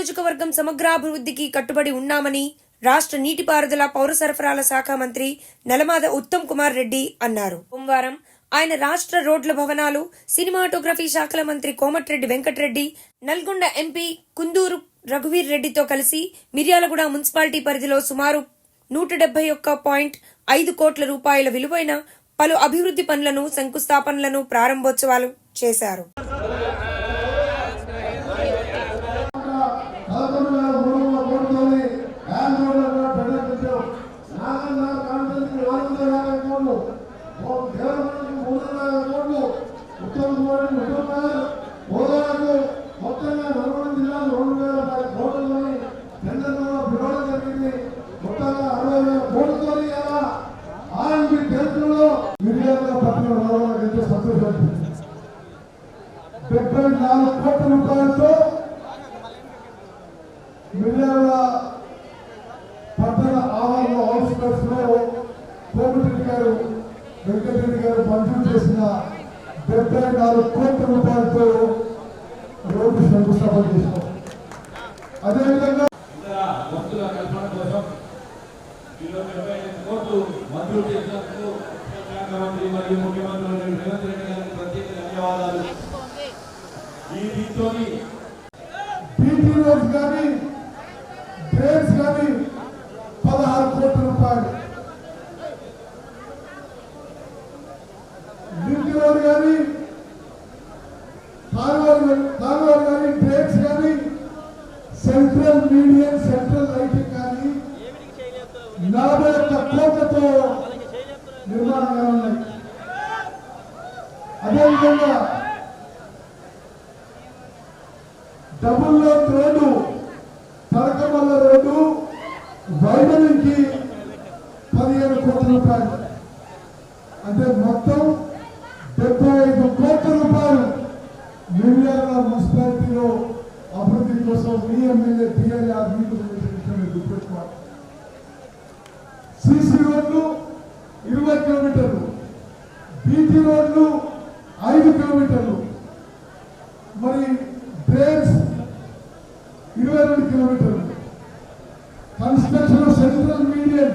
నియోజకవర్గం సమగ్రాభివృద్ధికి కట్టుబడి ఉన్నామని రాష్ట్ర నీటిపారుదల పౌర సరఫరాల శాఖ మంత్రి నలమాద ఉత్తమ్ కుమార్ రెడ్డి అన్నారు. సోమవారం ఆయన రాష్ట్ర రోడ్ల భవనాలు సినిమాటోగ్రఫీ శాఖల మంత్రి కోమటిరెడ్డి వెంకటరెడ్డి నల్గొండ ఎంపీ కుందూరు రఘువీర్ రెడ్డితో కలిసి మిర్యాలగూడ మున్సిపాలిటీ పరిధిలో సుమారు నూట డెబ్బై ఒక్క పాయింట్ ఐదు కోట్ల రూపాయల విలువైన పలు అభివృద్ధి పనులను శంకుస్థాపనలను ప్రారంభోత్సవాలు చేశారు. ఉత్తర కుమారుడు మొత్తంగా నల్గొండ జిల్లాలో రెండు వేల పది కోట్లతోని పిలవడం జరిగింది. మొత్తంగా అరవై వేల ఇలా ఆర్ఎంపీ టెండర్లో పట్టణ రావడానికి ఎంతో సంతోషం డెబ్బై నాలుగు కోట్ల రూపాయలతో మిర్యాల పట్టణ ఆవరణ అవుట్స్కట్స్లో కోమటిరెడ్డి గారు వెంకటరెడ్డి గారు మంజూరు చేసిన డెబ్బై నాలుగు కోట్ల రూపాయలతో రోడ్డు శంకుస్థాపన చేసినాం అదేవిధంగా ఇతర వస్తువుల కల్పన కోసం కోట్లు మంజూరు చేసినందుకు శాఖ మంత్రి మరియు ముఖ్యమంత్రి రేవంత్ రెడ్డి గారికి ప్రత్యేక ధన్యవాదాలు. ఈ దీంతో బీటీ రోడ్స్ కానీ డ్రైన్స్ కానీ పదహారు కోట్ల రూపాయలు లింక్ రోడ్ కానీ కాలువలు కాలువలు కానీ డ్రైన్స్ కానీ సెంట్రల్ మీడియం సెంట్రల్ లైటింగ్ కానీ నలభై ఒక్క కోట్లతో నిర్మాణంగా ఉన్నాయి. అదేవిధంగా డబుల్ లైన్ రోడ్డు తరకమల్ల రోడ్డు వైభవించి పదిహేను కోట్ల రూపాయలు. అంటే మొత్తం డెబ్బై ఐదు కోట్ల రూపాయలు మిర్యాల మున్సిపాలిటీలో అభివృద్ధి కోసం మీ ఎమ్మెల్యే సిసి రోడ్లు ఇరవై కిలోమీటర్లు బీటి రోడ్లు ఐదు కిలోమీటర్లు. మరి డ్రైన్స్ ఇరవై రెండు కిలోమీటర్లు. Construction central medium